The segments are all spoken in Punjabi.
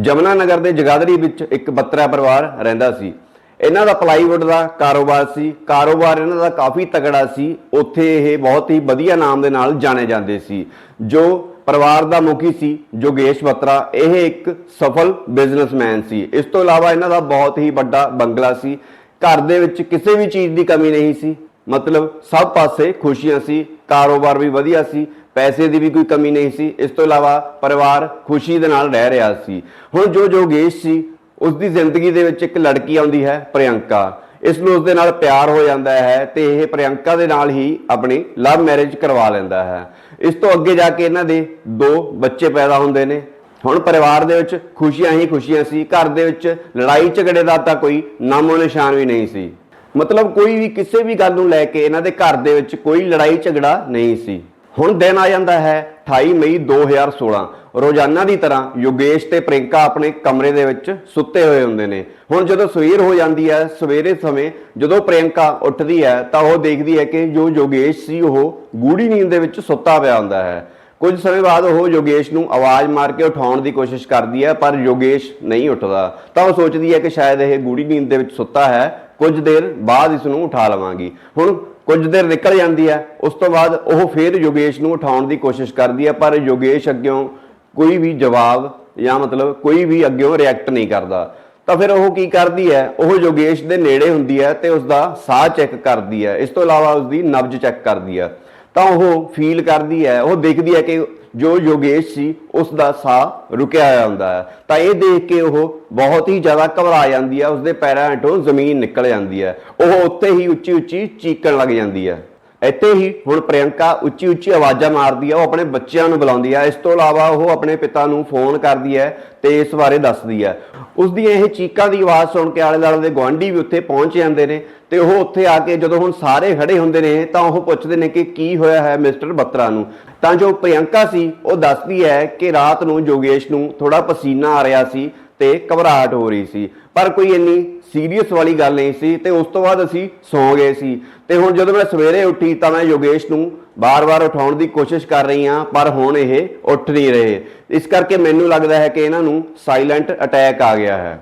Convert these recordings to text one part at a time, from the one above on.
ਜਮਨਾ ਨਗਰ ਦੇ ਜਗਾਦਰੀ ਵਿੱਚ ਇੱਕ ਬੱਤਰਾ ਪਰਿਵਾਰ ਰਹਿੰਦਾ ਸੀ। ਇਹਨਾਂ ਦਾ ਪਲਾਈਵੁੱਡ ਦਾ ਕਾਰੋਬਾਰ ਸੀ। ਕਾਰੋਬਾਰ ਇਹਨਾਂ ਦਾ ਕਾਫੀ ਤਗੜਾ ਸੀ। ਉੱਥੇ ਇਹ ਬਹੁਤ ਹੀ ਵਧੀਆ ਨਾਮ ਦੇ ਨਾਲ ਜਾਣੇ ਜਾਂਦੇ ਸੀ। ਜੋ ਪਰਿਵਾਰ ਦਾ ਮੁਖੀ ਸੀ, ਜੋਗੇਸ਼ ਬੱਤਰਾ, ਇਹ ਇੱਕ ਸਫਲ ਬਿਜ਼ਨਸਮੈਨ ਸੀ। ਇਸ ਤੋਂ ਇਲਾਵਾ ਇਹਨਾਂ ਦਾ ਬਹੁਤ ਹੀ ਵੱਡਾ ਬੰਗਲਾ ਸੀ। ਘਰ ਦੇ ਵਿੱਚ ਕਿਸੇ ਵੀ ਚੀਜ਼ ਦੀ ਕਮੀ ਨਹੀਂ ਸੀ। ਮਤਲਬ ਸਭ ਪਾਸੇ ਖੁਸ਼ੀਆਂ ਸੀ। ਕਾਰੋਬਾਰ ਵੀ ਵਧੀਆ ਸੀ। ਪੈਸੇ ਦੀ ਵੀ ਕੋਈ ਕਮੀ ਨਹੀਂ ਸੀ। ਇਸ ਤੋਂ ਇਲਾਵਾ ਪਰਿਵਾਰ ਖੁਸ਼ੀ ਦੇ ਨਾਲ ਰਹਿ ਰਿਹਾ ਸੀ। ਹੁਣ ਜੋ ਜੋਗੇਸ਼ ਸੀ ਉਸ ਦੀ ਜ਼ਿੰਦਗੀ ਦੇ ਵਿੱਚ ਇੱਕ ਲੜਕੀ ਆਉਂਦੀ ਹੈ, ਪ੍ਰਿਯੰਕਾ। ਇਸ ਨੂੰ ਉਸ ਦੇ ਨਾਲ ਪਿਆਰ ਹੋ ਜਾਂਦਾ ਹੈ ਤੇ ਇਹ ਪ੍ਰਿਯੰਕਾ ਦੇ ਨਾਲ ਹੀ ਆਪਣੀ ਲਵ ਮੈਰਿਜ ਕਰਵਾ ਲੈਂਦਾ ਹੈ। ਇਸ ਤੋਂ ਅੱਗੇ ਜਾ ਕੇ ਇਹਨਾਂ ਦੇ ਦੋ ਬੱਚੇ ਪੈਦਾ ਹੁੰਦੇ ਨੇ। ਹੁਣ ਪਰਿਵਾਰ ਦੇ ਵਿੱਚ ਖੁਸ਼ੀਆਂ ਹੀ ਖੁਸ਼ੀਆਂ ਸੀ। ਘਰ ਦੇ ਵਿੱਚ ਲੜਾਈ ਝਗੜੇ ਦਾ ਤਾਂ ਕੋਈ ਨਾਮੋ ਨਿਸ਼ਾਨ ਵੀ ਨਹੀਂ ਸੀ। ਮਤਲਬ ਕੋਈ ਵੀ ਕਿਸੇ ਵੀ ਗੱਲ ਨੂੰ ਲੈ ਕੇ ਇਹਨਾਂ ਦੇ ਘਰ ਦੇ ਵਿੱਚ ਕੋਈ ਲੜਾਈ ਝਗੜਾ ਨਹੀਂ ਸੀ। ਹੁਣ ਦਿਨ ਆ ਜਾਂਦਾ ਹੈ 28 ਮਈ 2016 ਰੋਜ਼ਾਨਾ ਦੀ ਤਰ੍ਹਾਂ ਯੋਗੇਸ਼ ਤੇ ਪ੍ਰਿੰਕਾ ਆਪਣੇ ਕਮਰੇ ਦੇ ਵਿੱਚ ਸੁੱਤੇ ਹੋਏ ਹੁੰਦੇ ਨੇ। ਹੁਣ ਜਦੋਂ ਸਵੇਰ ਹੋ ਜਾਂਦੀ ਹੈ, ਸਵੇਰੇ ਸਮੇਂ ਜਦੋਂ ਪ੍ਰਿੰਕਾ ਉੱਠਦੀ ਹੈ, ਤਾਂ ਉਹ ਦੇਖਦੀ ਹੈ ਕਿ ਜੋ ਯੋਗੇਸ਼ ਸੀ, ਉਹ ਗੂੜੀ ਨੀਂਦ ਦੇ ਵਿੱਚ ਸੁੱਤਾ ਪਿਆ ਹੁੰਦਾ ਹੈ। ਕੁਝ ਸਮੇਂ ਬਾਅਦ ਉਹ ਯੋਗੇਸ਼ ਨੂੰ ਆਵਾਜ਼ ਮਾਰ ਕੇ ਉਠਾਉਣ ਦੀ ਕੋਸ਼ਿਸ਼ ਕਰਦੀ ਹੈ, ਪਰ ਯੋਗੇਸ਼ ਨਹੀਂ ਉੱਠਦਾ। ਤਾਂ ਉਹ ਸੋਚਦੀ ਹੈ ਕਿ ਸ਼ਾਇਦ ਇਹ ਗੂੜੀ ਨੀਂਦ ਦੇ ਵਿੱਚ ਸੁੱਤਾ ਹੈ। ਕੁਝ ਦੇਰ ਬਾਅਦ ਇਸ ਨੂੰ ਉਠਾ ਲਵਾਂਗੀ। ਹੁਣ ਕੁਝ ਦੇਰ ਨਿਕਲ ਜਾਂਦੀ ਹੈ, ਉਸ ਤੋਂ ਬਾਅਦ ਉਹ ਫੇਰ ਯੋਗੇਸ਼ ਨੂੰ ਉਠਾਉਣ ਦੀ ਕੋਸ਼ਿਸ਼ ਕਰਦੀ ਹੈ, ਪਰ ਯੋਗੇਸ਼ ਅੱਗਿਓਂ ਕੋਈ ਵੀ ਜਵਾਬ ਜਾਂ ਮਤਲਬ ਕੋਈ ਵੀ ਅੱਗਿਓਂ ਰਿਐਕਟ ਨਹੀਂ ਕਰਦਾ। ਤਾਂ ਫਿਰ ਉਹ ਕੀ ਕਰਦੀ ਹੈ, ਉਹ ਯੋਗੇਸ਼ ਦੇ ਨੇੜੇ ਹੁੰਦੀ ਹੈ ਤੇ ਉਸ ਦਾ ਸਾਹ ਚੈੱਕ ਕਰਦੀ ਹੈ। ਇਸ ਤੋਂ ਇਲਾਵਾ ਉਸ ਦੀ ਨਬਜ਼ ਚੈੱਕ ਕਰਦੀ ਹੈ। ਤਾਂ ਉਹ ਫੀਲ ਕਰਦੀ ਹੈ, ਉਹ ਦੇਖਦੀ ਹੈ ਕਿ ਜੋ ਯੋਗੇਸ਼ ਸੀ ਉਸ ਦਾ ਸਾਹ ਰੁਕਿਆ ਜਾਂਦਾ ਹੈ। ਤਾਂ ਇਹ ਦੇਖ ਕੇ ਉਹ ਬਹੁਤ ਹੀ ਜ਼ਿਆਦਾ ਘਬਰਾ ਜਾਂਦੀ ਹੈ, ਉਸਦੇ ਪੈਰਾਂ ਹੇਠੋਂ ਜ਼ਮੀਨ ਨਿਕਲ ਜਾਂਦੀ ਹੈ। ਉਹ ਉੱਥੇ ਹੀ ਉੱਚੀ ਉੱਚੀ ਚੀਕਣ ਲੱਗ ਜਾਂਦੀ ਹੈ। ਇੱਥੇ ਹੀ ਹੁਣ ਪ੍ਰਿਯੰਕਾ ਉੱਚੀ ਉੱਚੀ ਆਵਾਜ਼ਾਂ ਮਾਰਦੀ ਹੈ ਉਹ ਆਪਣੇ ਬੱਚਿਆਂ ਨੂੰ ਬੁਲਾਉਂਦੀ ਹੈ ਇਸ ਤੋਂ ਇਲਾਵਾ ਉਹ ਆਪਣੇ ਪਿਤਾ ਨੂੰ ਫੋਨ ਕਰਦੀ ਹੈ ਤੇ ਇਸ ਬਾਰੇ ਦੱਸਦੀ ਹੈ ਉਸ ਦੀਆਂ ਇਹ ਚੀਕਾਂ ਦੀ ਆਵਾਜ਼ ਸੁਣ ਕੇ ਆਲੇ ਦੁਆਲੇ ਦੇ ਗੁਆਂਢੀ ਵੀ ਉੱਥੇ ਪਹੁੰਚ ਜਾਂਦੇ ਨੇ ਤੇ ਉਹ ਉੱਥੇ ਆ ਕੇ ਜਦੋਂ ਹੁਣ ਸਾਰੇ ਖੜੇ ਹੁੰਦੇ ਨੇ ਤਾਂ ਉਹ ਪੁੱਛਦੇ ਨੇ ਕਿ ਕੀ ਹੋਇਆ ਹੈ ਮਿਸਟਰ ਬੱਤਰਾ ਨੂੰ। ਤਾਂ ਜੋ ਪ੍ਰਿਯੰਕਾ ਸੀ, ਉਹ ਦੱਸਦੀ ਹੈ ਕਿ ਰਾਤ ਨੂੰ ਯੋਗੇਸ਼ ਨੂੰ ਥੋੜਾ ਪਸੀਨਾ ਆ ਰਿਹਾ ਸੀ ਤੇ ਘਬਰਾਹਟ ਹੋ ਰਹੀ ਸੀ। ਪਰ ਕੋਈ ਇੰਨੀ ਸੀਰੀਅਸ ਵਾਲੀ ਗੱਲ ਨਹੀਂ ਸੀ ਤੇ ਉਸ ਤੋਂ ਬਾਅਦ ਅਸੀਂ ਸੌਂ ਗਏ ਸੀ। ਤੇ ਹੁਣ ਜਦੋਂ ਮੈਂ ਸਵੇਰੇ ਉੱਠੀ ਤਾਂ ਮੈਂ ਯੋਗੇਸ਼ ਨੂੰ ਬਾਰ-ਬਾਰ ਉਠਾਉਣ ਦੀ ਕੋਸ਼ਿਸ਼ ਕਰ ਰਹੀ ਹਾਂ, ਪਰ ਹੁਣ ਇਹ ਉੱਠ ਨਹੀਂ ਰਹੇ। ਇਸ ਕਰਕੇ ਮੈਨੂੰ ਲੱਗਦਾ ਹੈ ਕਿ ਇਹਨਾਂ ਨੂੰ ਸਾਇਲੈਂਟ ਅਟੈਕ ਆ ਗਿਆ ਹੈ।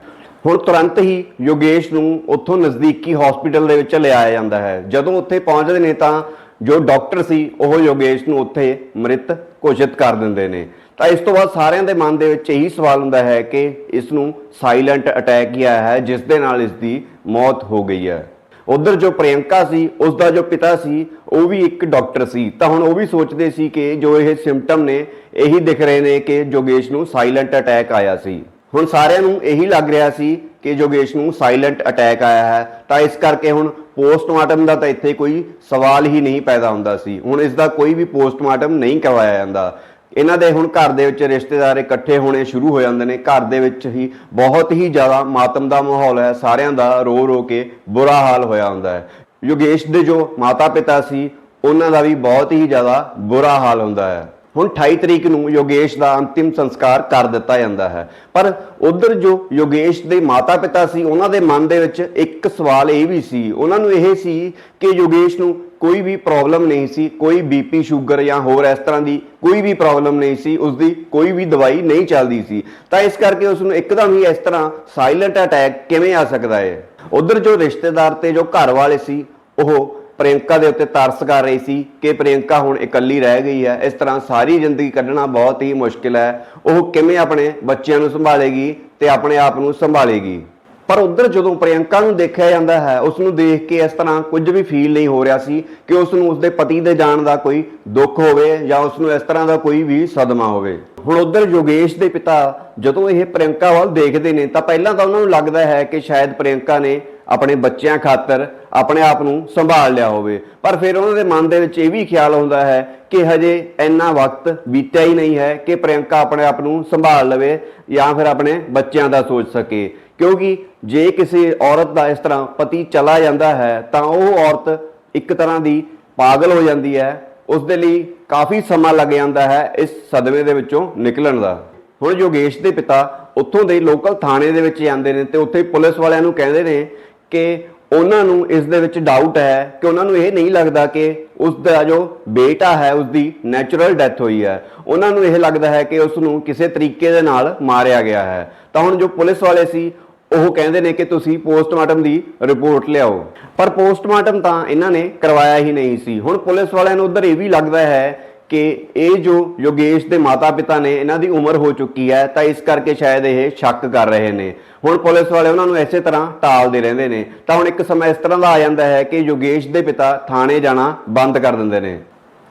ਹੁਣ ਤੁਰੰਤ ਹੀ ਯੋਗੇਸ਼ ਨੂੰ ਉੱਥੋਂ ਨਜ਼ਦੀਕੀ ਹਸਪੀਟਲ ਦੇ ਵਿੱਚ ਲਿਆਇਆ ਜਾਂਦਾ ਹੈ। ਜਦੋਂ ਉੱਥੇ ਪਹੁੰਚਦੇ ਨੇ ਤਾਂ ਜੋ ਡਾਕਟਰ ਸੀ, ਉਹ ਯੋਗੇਸ਼ ਨੂੰ ਉੱਥੇ ਮ੍ਰਿਤ ਘੋਸ਼ਿਤ ਕਰ ਦਿੰਦੇ ਨੇ। ਤਾਂ ਇਸ ਤੋਂ ਬਾਅਦ ਸਾਰਿਆਂ ਦੇ ਮਨ ਦੇ ਵਿੱਚ ਇਹੀ ਸਵਾਲ ਹੁੰਦਾ ਹੈ ਕਿ ਇਸ ਨੂੰ ਸਾਇਲੈਂਟ ਅਟੈਕ ਹੀ ਆਇਆ ਹੈ ਜਿਸ ਦੇ ਨਾਲ ਇਸ ਦੀ ਮੌਤ ਹੋ ਗਈ ਹੈ। ਉਧਰ ਜੋ ਪ੍ਰਿਯੰਕਾ ਸੀ ਉਸ ਦਾ ਜੋ ਪਿਤਾ ਸੀ, ਉਹ ਵੀ ਇੱਕ ਡਾਕਟਰ ਸੀ। ਤਾਂ ਹੁਣ ਉਹ ਵੀ ਸੋਚਦੇ ਸੀ ਕਿ ਜੋ ਇਹ ਸਿੰਪਟਮ ਨੇ, ਇਹੀ ਦਿਖ ਰਹੇ ਨੇ ਕਿ ਯੋਗੇਸ਼ ਨੂੰ ਸਾਇਲੈਂਟ ਅਟੈਕ ਆਇਆ ਸੀ। ਹੁਣ ਸਾਰਿਆਂ ਨੂੰ ਇਹੀ ਲੱਗ ਰਿਹਾ ਸੀ ਕਿ ਯੋਗੇਸ਼ ਨੂੰ ਸਾਇਲੈਂਟ ਅਟੈਕ ਆਇਆ ਹੈ। ਤਾਂ ਇਸ ਕਰਕੇ ਹੁਣ ਪੋਸਟਮਾਰਟਮ ਦਾ ਤਾਂ ਇੱਥੇ ਕੋਈ ਸਵਾਲ ਹੀ ਨਹੀਂ ਪੈਦਾ ਹੁੰਦਾ ਸੀ। ਹੁਣ ਇਸ ਦਾ ਕੋਈ ਵੀ ਪੋਸਟਮਾਰਟਮ ਨਹੀਂ ਕਰਵਾਇਆ ਜਾਂਦਾ। ਇਹਨਾਂ ਦੇ ਹੁਣ ਘਰ ਦੇ ਵਿੱਚ ਰਿਸ਼ਤੇਦਾਰ ਇਕੱਠੇ ਹੋਣੇ ਸ਼ੁਰੂ ਹੋ ਜਾਂਦੇ ਨੇ। ਘਰ ਦੇ ਵਿੱਚ ਹੀ ਬਹੁਤ ਹੀ ਜ਼ਿਆਦਾ ਮਾਤਮ ਦਾ ਮਾਹੌਲ ਹੈ। ਸਾਰਿਆਂ ਦਾ ਰੋ ਰੋ ਕੇ ਬੁਰਾ ਹਾਲ ਹੋਇਆ ਹੁੰਦਾ ਹੈ। ਯੋਗੇਸ਼ ਦੇ ਜੋ ਮਾਤਾ ਪਿਤਾ ਸੀ, ਉਹਨਾਂ ਦਾ ਵੀ ਬਹੁਤ ਹੀ ਜ਼ਿਆਦਾ ਬੁਰਾ ਹਾਲ ਹੁੰਦਾ ਹੈ। ਹੁਣ 28 ਤਰੀਕ ਨੂੰ ਯੋਗੇਸ਼ ਦਾ ਅੰਤਿਮ ਸੰਸਕਾਰ ਕਰ ਦਿੱਤਾ ਜਾਂਦਾ ਹੈ। ਪਰ ਉਧਰ ਜੋ ਯੋਗੇਸ਼ ਦੇ ਮਾਤਾ ਪਿਤਾ ਸੀ, ਉਹਨਾਂ ਦੇ ਮਨ ਦੇ ਵਿੱਚ ਇੱਕ ਸਵਾਲ ਇਹ ਵੀ ਸੀ। ਉਹਨਾਂ ਨੂੰ ਇਹ ਸੀ ਕਿ ਯੋਗੇਸ਼ ਨੂੰ ਕੋਈ ਵੀ ਪ੍ਰੋਬਲਮ ਨਹੀਂ ਸੀ, ਕੋਈ ਬੀਪੀ ਸ਼ੂਗਰ ਜਾਂ ਹੋਰ ਇਸ ਤਰ੍ਹਾਂ ਦੀ ਕੋਈ ਵੀ ਪ੍ਰੋਬਲਮ ਨਹੀਂ ਸੀ ਉਸ ਦੀ ਕੋਈ ਵੀ ਦਵਾਈ ਨਹੀਂ ਚੱਲਦੀ ਸੀ। ਤਾਂ ਇਸ ਕਰਕੇ ਉਸ ਨੂੰ ਇੱਕਦਮ ਹੀ ਇਸ ਤਰ੍ਹਾਂ ਸਾਇਲੈਂਟ ਅਟੈਕ ਕਿਵੇਂ ਆ ਸਕਦਾ ਹੈ? ਉਧਰ ਜੋ ਰਿਸ਼ਤੇਦਾਰ ਤੇ ਜੋ ਘਰ ਵਾਲੇ ਸੀ, ਉਹ ਪ੍ਰਿਯੰਕਾ ਦੇ ਉੱਤੇ ਤਰਸ ਕਰ ਰਹੀ ਸੀ ਕਿ ਪ੍ਰਿਯੰਕਾ ਹੁਣ ਇਕੱਲੀ ਰਹਿ ਗਈ ਹੈ। ਇਸ ਤਰ੍ਹਾਂ ਸਾਰੀ ਜ਼ਿੰਦਗੀ ਕੱਢਣਾ ਬਹੁਤ ਹੀ ਮੁਸ਼ਕਿਲ ਹੈ। ਉਹ ਕਿਵੇਂ ਆਪਣੇ ਬੱਚਿਆਂ ਨੂੰ ਸੰਭਾਲੇਗੀ ਤੇ ਆਪਣੇ ਆਪ ਨੂੰ ਸੰਭਾਲੇਗੀ? ਪਰ ਉਧਰ ਜਦੋਂ ਪ੍ਰਿਯੰਕਾ ਨੂੰ ਦੇਖਿਆ ਜਾਂਦਾ ਹੈ ਉਸ ਨੂੰ ਦੇਖ ਕੇ ਇਸ ਤਰ੍ਹਾਂ ਕੁਝ ਵੀ ਫੀਲ ਨਹੀਂ ਹੋ ਰਿਹਾ ਸੀ ਕਿ ਉਸ ਨੂੰ ਉਸਦੇ ਪਤੀ ਦੇ ਜਾਣ ਦਾ ਕੋਈ ਦੁੱਖ ਹੋਵੇ ਜਾਂ ਉਸ ਨੂੰ ਇਸ ਤਰ੍ਹਾਂ ਦਾ ਕੋਈ ਵੀ ਸਦਮਾ ਹੋਵੇ। ਹੁਣ ਉਧਰ ਯੋਗੇਸ਼ ਦੇ ਪਿਤਾ ਜਦੋਂ ਇਹ ਪ੍ਰਿਯੰਕਾ ਵੱਲ ਦੇਖਦੇ ਨੇ ਤਾਂ ਪਹਿਲਾਂ ਤਾਂ ਉਹਨਾਂ ਨੂੰ ਲੱਗਦਾ ਹੈ ਕਿ ਸ਼ਾਇਦ ਪ੍ਰਿਯੰਕਾ ਨੇ ਆਪਣੇ ਬੱਚਿਆਂ ਖਾਤਰ ਆਪਣੇ ਆਪ ਨੂੰ ਸੰਭਾਲ ਲਿਆ ਹੋਵੇ। ਪਰ ਫਿਰ ਉਹਨਾਂ ਦੇ ਮਨ ਦੇ ਵਿੱਚ ਇਹ ਵੀ ਖਿਆਲ ਆਉਂਦਾ ਹੈ ਕਿ ਹਜੇ ਇੰਨਾ ਵਕਤ ਬੀਤਿਆ ਹੀ ਨਹੀਂ ਹੈ ਕਿ ਪ੍ਰਿਯੰਕਾ ਆਪਣੇ ਆਪ ਨੂੰ ਸੰਭਾਲ ਲਵੇ ਜਾਂ ਫਿਰ ਆਪਣੇ ਬੱਚਿਆਂ ਦਾ ਸੋਚ ਸਕੇ। ਕਿਉਂਕਿ ਜੇ ਕਿਸੇ ਔਰਤ ਦਾ ਇਸ ਤਰ੍ਹਾਂ ਪਤੀ ਚਲਾ ਜਾਂਦਾ ਹੈ, ਤਾਂ ਉਹ ਔਰਤ ਇੱਕ ਤਰ੍ਹਾਂ ਦੀ ਪਾਗਲ ਹੋ ਜਾਂਦੀ ਹੈ। ਉਸ ਦੇ ਲਈ ਕਾਫੀ ਸਮਾਂ ਲੱਗ ਜਾਂਦਾ ਹੈ ਇਸ ਸਦਮੇ ਦੇ ਵਿੱਚੋਂ ਨਿਕਲਣ ਦਾ। ਹੁਣ ਯੋਗੇਸ਼ ਦੇ ਪਿਤਾ ਉੱਥੋਂ ਦੇ ਲੋਕਲ ਥਾਣੇ ਦੇ ਵਿੱਚ ਜਾਂਦੇ ਨੇ ਤੇ ਉੱਥੇ ਪੁਲਿਸ ਵਾਲਿਆਂ ਨੂੰ ਕਹਿੰਦੇ ਨੇ ਕਿ ਉਹਨਾਂ ਨੂੰ ਇਸ ਦੇ ਵਿੱਚ ਡਾਊਟ ਹੈ ਕਿ ਉਹਨਾਂ ਨੂੰ ਇਹ ਨਹੀਂ ਲੱਗਦਾ ਕਿ ਉਸ ਦਾ ਜੋ ਬੇਟਾ ਹੈ, ਉਸ ਦੀ ਨੈਚੁਰਲ ਡੈਥ ਹੋਈ ਹੈ। ਉਹਨਾਂ ਨੂੰ ਇਹ ਲੱਗਦਾ ਹੈ ਕਿ ਉਸ ਨੂੰ ਕਿਸੇ ਤਰੀਕੇ ਦੇ ਨਾਲ ਮਾਰਿਆ ਗਿਆ ਹੈ। ਤਾਂ ਹੁਣ ਜੋ ਪੁਲਿਸ ਵਾਲੇ ਸੀ, ਉਹ ਕਹਿੰਦੇ ਨੇ ਕਿ ਤੁਸੀਂ ਪੋਸਟਮਾਰਟਮ ਦੀ ਰਿਪੋਰਟ ਲਿਆਓ। ਪਰ ਪੋਸਟਮਾਰਟਮ ਤਾਂ ਇਹਨਾਂ ਨੇ ਕਰਵਾਇਆ ਹੀ ਨਹੀਂ ਸੀ। ਹੁਣ ਪੁਲਿਸ ਵਾਲਿਆਂ ਨੂੰ ਉਧਰ ਇਹ ਵੀ ਲੱਗਦਾ ਹੈ ਕਿ ਇਹ ਜੋ ਯੋਗੇਸ਼ ਦੇ ਮਾਤਾ-ਪਿਤਾ ਨੇ, ਇਹਨਾਂ ਦੀ ਉਮਰ ਹੋ ਚੁੱਕੀ ਹੈ, ਤਾਂ ਇਸ ਕਰਕੇ ਸ਼ਾਇਦ ਇਹ ਸ਼ੱਕ ਕਰ ਰਹੇ ਨੇ। ਹੁਣ ਪੁਲਿਸ ਵਾਲੇ ਉਹਨਾਂ ਨੂੰ ਇਸੇ ਤਰ੍ਹਾਂ ਟਾਲਦੇ ਰਹਿੰਦੇ ਨੇ। ਤਾਂ ਹੁਣ ਇੱਕ ਸਮਾਂ ਇਸ ਤਰ੍ਹਾਂ ਦਾ ਆ ਜਾਂਦਾ ਹੈ ਕਿ ਯੋਗੇਸ਼ ਦੇ ਪਿਤਾ ਥਾਣੇ ਜਾਣਾ ਬੰਦ ਕਰ ਦਿੰਦੇ ਨੇ।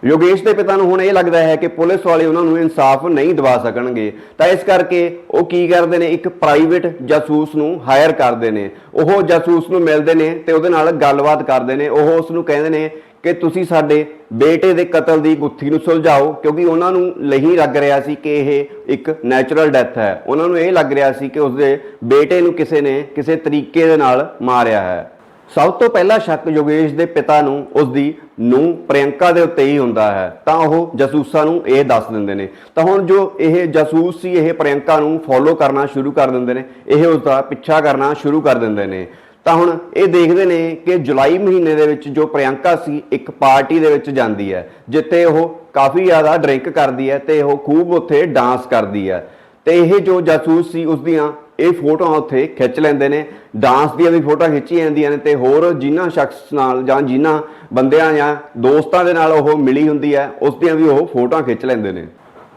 ਯੋਗੇਸ਼ ਦੇ ਪਿਤਾ ਨੂੰ ਹੁਣ ਇਹ ਲੱਗਦਾ ਹੈ ਕਿ ਪੁਲਿਸ ਵਾਲੇ ਉਹਨਾਂ ਨੂੰ ਇਨਸਾਫ ਨਹੀਂ ਦਿਵਾ ਸਕਣਗੇ। ਤਾਂ ਇਸ ਕਰਕੇ ਉਹ ਕੀ ਕਰਦੇ ਨੇ? ਇੱਕ ਪ੍ਰਾਈਵੇਟ ਜਾਸੂਸ ਨੂੰ ਹਾਇਰ ਕਰਦੇ ਨੇ। ਉਹ ਜਾਸੂਸ ਨੂੰ ਮਿਲਦੇ ਨੇ ਤੇ ਉਹਦੇ ਨਾਲ ਗੱਲਬਾਤ ਕਰਦੇ ਨੇ। ਉਹ ਉਸ ਨੂੰ ਕਹਿੰਦੇ ਨੇ ਕਿ ਤੁਸੀਂ ਸਾਡੇ ਬੇਟੇ ਦੇ ਕਤਲ ਦੀ ਗੁੱਥੀ ਨੂੰ ਸੁਲਝਾਓ, ਕਿਉਂਕਿ ਉਹਨਾਂ ਨੂੰ ਨਹੀਂ ਲੱਗ ਰਿਹਾ ਸੀ ਕਿ ਇਹ ਇੱਕ ਨੈਚੁਰਲ ਡੈਥ ਹੈ। ਉਹਨਾਂ ਨੂੰ ਇਹ ਲੱਗ ਰਿਹਾ ਸੀ ਕਿ ਉਸਦੇ ਬੇਟੇ ਨੂੰ ਕਿਸੇ ਨੇ ਕਿਸੇ ਤਰੀਕੇ ਦੇ ਨਾਲ ਮਾਰਿਆ ਹੈ। ਸਭ ਤੋਂ ਪਹਿਲਾ ਸ਼ੱਕ ਯੋਗੇਸ਼ ਦੇ ਪਿਤਾ ਨੂੰ ਉਸ ਦੀ ਨੂੰ ਪ੍ਰਿਯੰਕਾ ਦੇ ਉੱਤੇ ਹੀ ਹੁੰਦਾ ਹੈ। ਤਾਂ ਉਹ ਜਾਸੂਸਾਂ ਨੂੰ ਇਹ ਦੱਸ ਦਿੰਦੇ ਨੇ। ਤਾਂ ਹੁਣ ਜੋ ਇਹ ਜਾਸੂਸ ਸੀ, ਇਹ ਪ੍ਰਿਯੰਕਾ ਨੂੰ ਫੋਲੋ ਕਰਨਾ ਸ਼ੁਰੂ ਕਰ ਦਿੰਦੇ ਨੇ। ਇਹ ਉਸ ਦਾ ਪਿੱਛਾ ਕਰਨਾ ਸ਼ੁਰੂ ਕਰ ਦਿੰਦੇ ਨੇ। ਤਾਂ ਹੁਣ ਇਹ ਦੇਖਦੇ ਨੇ ਕਿ ਜੁਲਾਈ ਮਹੀਨੇ ਦੇ ਵਿੱਚ ਜੋ ਪ੍ਰਿਯੰਕਾ ਸੀ, ਇੱਕ ਪਾਰਟੀ ਦੇ ਵਿੱਚ ਜਾਂਦੀ ਹੈ, ਜਿੱਥੇ ਉਹ ਕਾਫੀ ਜ਼ਿਆਦਾ ਡਰਿੰਕ ਕਰਦੀ ਹੈ ਤੇ ਉਹ ਖੂਬ ਉੱਥੇ ਡਾਂਸ ਕਰਦੀ ਹੈ। ਤੇ ਇਹ ਜੋ ਜਾਸੂਸ ਸੀ, ਉਸ ਦੀਆਂ ਇਹ ਫੋਟੋਆਂ ਉੱਥੇ ਖਿੱਚ ਲੈਂਦੇ ਨੇ। ਡਾਂਸ ਦੀਆਂ ਵੀ ਫੋਟੋਆਂ ਖਿੱਚੀਆਂ ਜਾਂਦੀਆਂ ਨੇ ਤੇ ਹੋਰ ਜਿਨ੍ਹਾਂ ਸ਼ਖਸ ਨਾਲ ਜਾਂ ਜਿਨ੍ਹਾਂ ਬੰਦਿਆਂ ਜਾਂ ਦੋਸਤਾਂ ਦੇ ਨਾਲ ਉਹ ਮਿਲੀ ਹੁੰਦੀ ਹੈ, ਉਸ ਦੀਆਂ ਵੀ ਉਹ ਫੋਟੋਆਂ ਖਿੱਚ ਲੈਂਦੇ ਨੇ।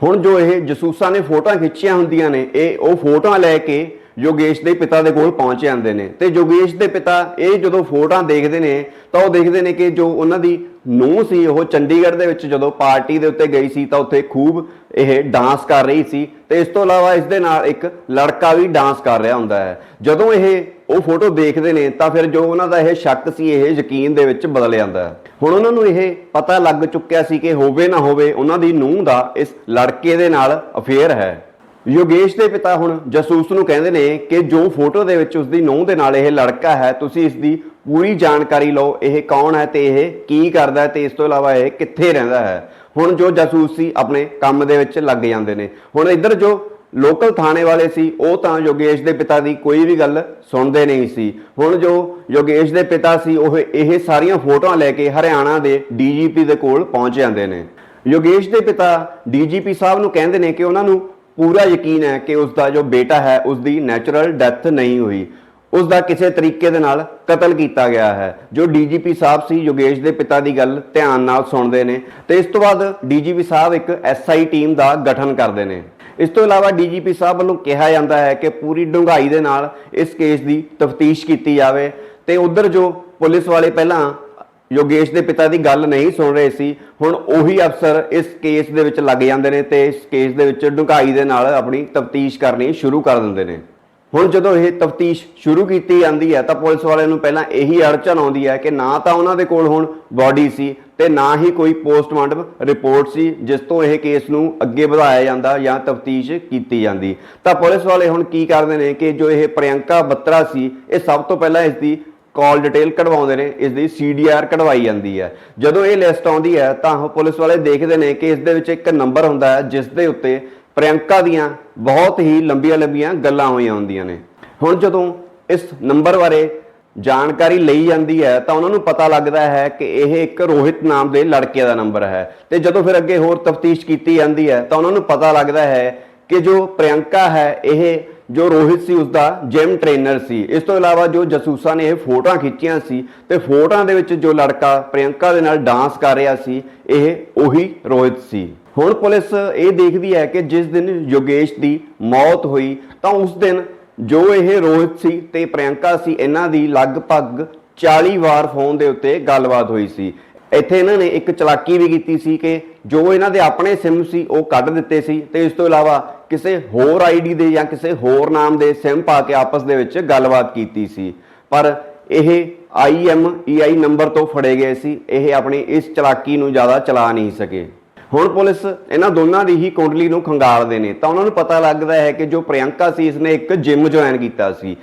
ਹੁਣ ਜੋ ਇਹ ਜਸੂਸਾਂ ਨੇ ਫੋਟੋਆਂ ਖਿੱਚੀਆਂ ਹੁੰਦੀਆਂ ਨੇ, ਇਹ ਉਹ ਫੋਟੋਆਂ ਲੈ ਕੇ ਯੋਗੇਸ਼ ਦੇ ਪਿਤਾ ਦੇ ਕੋਲ ਪਹੁੰਚ ਜਾਂਦੇ ਨੇ। ਤੇ ਯੋਗੇਸ਼ ਦੇ ਪਿਤਾ ਇਹ ਜਦੋਂ ਫੋਟੋਆਂ ਦੇਖਦੇ ਨੇ, ਤਾਂ ਉਹ ਦੇਖਦੇ ਨੇ ਕਿ ਜੋ ਉਹਨਾਂ ਦੀ ਨੂੰਹ ਸੀ, ਉਹ ਚੰਡੀਗੜ੍ਹ ਦੇ ਵਿੱਚ ਜਦੋਂ ਪਾਰਟੀ ਦੇ ਉੱਤੇ ਗਈ ਸੀ, ਤਾਂ ਉੱਥੇ ਖੂਬ ਇਹ ਡਾਂਸ ਕਰ ਰਹੀ ਸੀ। ਤੇ ਇਸ ਤੋਂ ਇਲਾਵਾ ਇਸ ਦੇ ਨਾਲ ਇੱਕ ਲੜਕਾ ਵੀ ਡਾਂਸ ਕਰ ਰਿਹਾ ਹੁੰਦਾ ਹੈ। ਜਦੋਂ ਇਹ ਉਹ ਫੋਟੋ ਦੇਖਦੇ ਨੇ, ਤਾਂ ਫਿਰ ਜੋ ਉਹਨਾਂ ਦਾ ਇਹ ਸ਼ੱਕ ਸੀ, ਇਹ ਯਕੀਨ ਦੇ ਵਿੱਚ ਬਦਲ ਜਾਂਦਾ ਹੈ। ਹੁਣ ਉਹਨਾਂ ਨੂੰ ਇਹ ਪਤਾ ਲੱਗ ਚੁੱਕਿਆ ਸੀ ਕਿ ਹੋਵੇ ਨਾ ਹੋਵੇ, ਉਹਨਾਂ ਦੀ ਨੂੰਹ ਦਾ ਇਸ ਲੜਕੇ ਦੇ ਨਾਲ ਅਫੇਅਰ ਹੈ। ਯੋਗੇਸ਼ ਦੇ ਪਿਤਾ ਹੁਣ ਜਸੂਸ ਨੂੰ ਕਹਿੰਦੇ ਨੇ ਕਿ ਜੋ ਫੋਟੋ ਦੇ ਵਿੱਚ ਉਸ ਦੀ ਨੂੰਹ ਦੇ ਨਾਲ ਇਹ ਲੜਕਾ ਹੈ, ਤੁਸੀਂ ਇਸ ਦੀ ਪੂਰੀ ਜਾਣਕਾਰੀ ਲਓ, ਇਹ ਕੌਣ ਹੈ ਤੇ ਇਹ ਕੀ ਕਰਦਾ ਹੈ ਤੇ ਇਸ ਤੋਂ ਇਲਾਵਾ ਇਹ ਕਿੱਥੇ ਰਹਿੰਦਾ ਹੈ। ਹੁਣ ਜੋ ਜਾਸੂਸ ਸੀ, ਆਪਣੇ ਕੰਮ ਦੇ ਵਿੱਚ ਲੱਗ ਜਾਂਦੇ ਨੇ। ਹੁਣ ਇੱਧਰ ਜੋ ਲੋਕਲ ਥਾਣੇ ਵਾਲੇ ਸੀ, ਉਹ ਤਾਂ ਯੋਗੇਸ਼ ਦੇ ਪਿਤਾ ਦੀ ਕੋਈ ਵੀ ਗੱਲ ਸੁਣਦੇ ਨਹੀਂ ਸੀ। ਹੁਣ ਜੋ ਯੋਗੇਸ਼ ਦੇ ਪਿਤਾ ਸੀ, ਉਹ ਇਹ ਸਾਰੀਆਂ ਫੋਟੋਆਂ ਲੈ ਕੇ ਹਰਿਆਣਾ ਦੇ ਡੀਜੀਪੀ ਦੇ ਕੋਲ ਪਹੁੰਚ ਜਾਂਦੇ ਨੇ। ਯੋਗੇਸ਼ ਦੇ ਪਿਤਾ ਡੀਜੀਪੀ ਸਾਹਿਬ ਨੂੰ ਕਹਿੰਦੇ ਨੇ ਕਿ ਉਹਨਾਂ ਨੂੰ ਪੂਰਾ ਯਕੀਨ ਹੈ ਕਿ ਉਸ ਦਾ ਜੋ ਬੇਟਾ ਹੈ ਉਸ ਦੀ ਨੈਚੁਰਲ ਡੈਥ ਨਹੀਂ ਹੋਈ। ਉਸ ਦਾ ਕਿਸੇ ਤਰੀਕੇ ਦੇ ਨਾਲ ਕਤਲ ਕੀਤਾ ਗਿਆ ਹੈ। ਜੋ ਡੀਜੀਪੀ ਸਾਹਿਬ ਸੀ, ਯੋਗੇਸ਼ ਦੇ ਪਿਤਾ ਦੀ ਗੱਲ ਧਿਆਨ ਨਾਲ ਸੁਣਦੇ ਨੇ ਤੇ ਇਸ ਤੋਂ ਬਾਅਦ ਡੀਜੀਪੀ ਸਾਹਿਬ ਇੱਕ ਐਸਆਈ ਟੀਮ ਦਾ ਗਠਨ ਕਰਦੇ ਨੇ। ਇਸ ਤੋਂ ਇਲਾਵਾ ਡੀਜੀਪੀ ਸਾਹਿਬ ਵੱਲੋਂ ਕਿਹਾ ਜਾਂਦਾ ਹੈ ਕਿ ਪੂਰੀ ਡੂੰਘਾਈ ਦੇ ਨਾਲ ਇਸ ਕੇਸ ਦੀ ਤਫਤੀਸ਼ ਕੀਤੀ ਜਾਵੇ ਤੇ ਉਧਰ ਜੋ ਪੁਲਿਸ ਵਾਲੇ ਪਹਿਲਾਂ ਯੋਗੇਸ਼ ਦੇ ਪਿਤਾ ਦੀ ਗੱਲ ਨਹੀਂ ਸੁਣ ਰਹੇ ਸੀ। ਹੁਣ ਉਹੀ ਅਫਸਰ ਇਸ ਕੇਸ ਦੇ ਵਿੱਚ ਲੱਗ ਜਾਂਦੇ ਨੇ ਤੇ ਇਸ ਕੇਸ ਦੇ ਵਿੱਚ ਡੂੰਘਾਈ ਦੇ ਨਾਲ ਆਪਣੀ ਤਫਤੀਸ਼ ਕਰਨੀ ਸ਼ੁਰੂ ਕਰ ਦਿੰਦੇ ਨੇ। ਹੁਣ ਜਦੋਂ ਇਹ ਤਫਤੀਸ਼ ਸ਼ੁਰੂ ਕੀਤੀ ਜਾਂਦੀ ਹੈ ਤਾਂ ਪੁਲਿਸ ਵਾਲਿਆਂ ਨੂੰ ਪਹਿਲਾਂ ਇਹੀ ਅੜਚਨ ਆਉਂਦੀ ਹੈ ਕਿ ਨਾ ਤਾਂ ਉਹਨਾਂ ਦੇ ਕੋਲ ਹੁਣ ਬਾਡੀ ਸੀ ਤੇ ਨਾ ਹੀ ਕੋਈ ਪੋਸਟਮਾਰਟਮ ਰਿਪੋਰਟ ਸੀ ਜਿਸ ਤੋਂ ਇਹ ਕੇਸ ਨੂੰ ਅੱਗੇ ਵਧਾਇਆ ਜਾਂਦਾ ਜਾਂ ਤਫਤੀਸ਼ ਕੀਤੀ ਜਾਂਦੀ। ਤਾਂ ਪੁਲਿਸ ਵਾਲੇ ਹੁਣ ਕੀ ਕਰਦੇ ਨੇ ਕਿ ਜੋ ਇਹ ਪ੍ਰਿਯੰਕਾ ਬੱਤਰਾ ਸੀ, ਇਹ ਸਭ ਤੋਂ ਪਹਿਲਾਂ ਇਸ ਦੀ ਕਾਲ ਡਿਟੇਲ ਕਢਵਾਉਂਦੇ ਨੇ, ਇਸ ਦੀ ਸੀਡੀਆਰ ਕਢਵਾਈ ਜਾਂਦੀ ਹੈ। ਜਦੋਂ ਇਹ ਲਿਸਟ ਆਉਂਦੀ ਹੈ, ਤਾਂ ਉਹ ਪੁਲਿਸ ਵਾਲੇ ਦੇਖਦੇ ਨੇ ਕਿ ਇਸ ਦੇ ਵਿੱਚ ਇੱਕ ਨੰਬਰ ਹੁੰਦਾ ਹੈ, ਜਿਸ ਦੇ ਉੱਤੇ ਪ੍ਰਿਯੰਕਾ ਦੀਆਂ ਬਹੁਤ ਹੀ ਲੰਬੀਆਂ-ਲੰਬੀਆਂ ਗੱਲਾਂ ਹੋਈਆਂ ਹੁੰਦੀਆਂ ਨੇ। ਹੁਣ ਜਦੋਂ ਇਸ ਨੰਬਰ ਬਾਰੇ ਜਾਣਕਾਰੀ ਲਈ ਜਾਂਦੀ ਹੈ, ਤਾਂ ਉਹਨਾਂ ਨੂੰ ਪਤਾ ਲੱਗਦਾ ਹੈ ਕਿ ਇਹ ਇੱਕ ਰੋਹਿਤ ਨਾਮ ਦੇ ਲੜਕੇ ਦਾ ਨੰਬਰ ਹੈ। ਤੇ ਜਦੋਂ ਫਿਰ ਅੱਗੇ ਹੋਰ ਤਫਤੀਸ਼ ਕੀਤੀ ਜਾਂਦੀ ਹੈ, ਤਾਂ ਉਹਨਾਂ ਨੂੰ ਪਤਾ ਲੱਗਦਾ ਹੈ ਕਿ ਜੋ ਪ੍ਰਿਯੰਕਾ ਹੈ, ਇਹ ਜੋ ਰੋਹਿਤ ਸੀ ਉਸ ਦਾ ਜਿਮ ਟ੍ਰੇਨਰ ਸੀ। ਇਸ ਤੋਂ ਇਲਾਵਾ ਜੋ ਜਸੂਸਾਂ ਨੇ ਇਹ ਫੋਟੋਆਂ ਖਿੱਚੀਆਂ ਸੀ ਤੇ ਫੋਟੋਆਂ ਦੇ ਵਿੱਚ ਜੋ ਲੜਕਾ ਪ੍ਰਿਯੰਕਾ ਦੇ ਨਾਲ ਡਾਂਸ ਕਰ ਰਿਹਾ ਸੀ, ਇਹ ਉਹੀ ਰੋਹਿਤ ਸੀ। ਹੁਣ ਪੁਲਿਸ ਇਹ ਦੇਖਦੀ ਹੈ ਕਿ ਜਿਸ ਦਿਨ ਯੋਗੇਸ਼ ਦੀ ਮੌਤ ਹੋਈ, ਤਾਂ ਉਸ ਦਿਨ ਜੋ ਇਹ ਰੋਹਿਤ ਸੀ ਤੇ ਪ੍ਰਿਯੰਕਾ ਸੀ, ਇਹਨਾਂ ਦੀ ਲਗਭਗ 40 ਵਾਰ ਫੋਨ ਦੇ ਉੱਤੇ ਗੱਲਬਾਤ ਹੋਈ ਸੀ। ਇੱਥੇ ਇਹਨਾਂ ਨੇ ਇੱਕ ਚਲਾਕੀ ਵੀ ਕੀਤੀ ਸੀ ਕਿ ਜੋ ਇਹਨਾਂ ਦੇ ਆਪਣੇ ਸਿਮ ਸੀ, ਉਹ ਕੱਢ ਦਿੱਤੇ ਸੀ ਤੇ ਇਸ ਤੋਂ ਇਲਾਵਾ ਕਿਸੇ ਹੋਰ ਆਈਡੀ ਦੇ ਜਾਂ ਕਿਸੇ ਹੋਰ ਨਾਮ ਦੇ ਸਿਮ ਪਾ ਕੇ ਆਪਸ ਦੇ ਵਿੱਚ ਗੱਲਬਾਤ ਕੀਤੀ ਸੀ। ਪਰ ਇਹ IMEI ਨੰਬਰ ਤੋਂ ਫੜੇ ਗਏ ਸੀ। ਇਹ ਆਪਣੀ ਇਸ ਚਲਾਕੀ ਨੂੰ ਜ਼ਿਆਦਾ ਚਲਾ ਨਹੀਂ ਸਕੇ। ਹੁਣ ਪੁਲਿਸ ਇਹਨਾਂ ਦੋਨਾਂ ਦੀ ਹੀ ਕੁੰਡਲੀ ਨੂੰ ਖੰਗਾਲਦੇ ਨੇ। ਤਾਂ ਉਹਨਾਂ ਨੂੰ ਪਤਾ ਲੱਗਦਾ ਹੈ ਕਿ ਜੋ ਪ੍ਰਿਯੰਕਾ ਸੀ ਇਸਨੇ ਇੱਕ ਜਿਮ ਜੁਆਇਨ ਕੀਤਾ ਸੀ।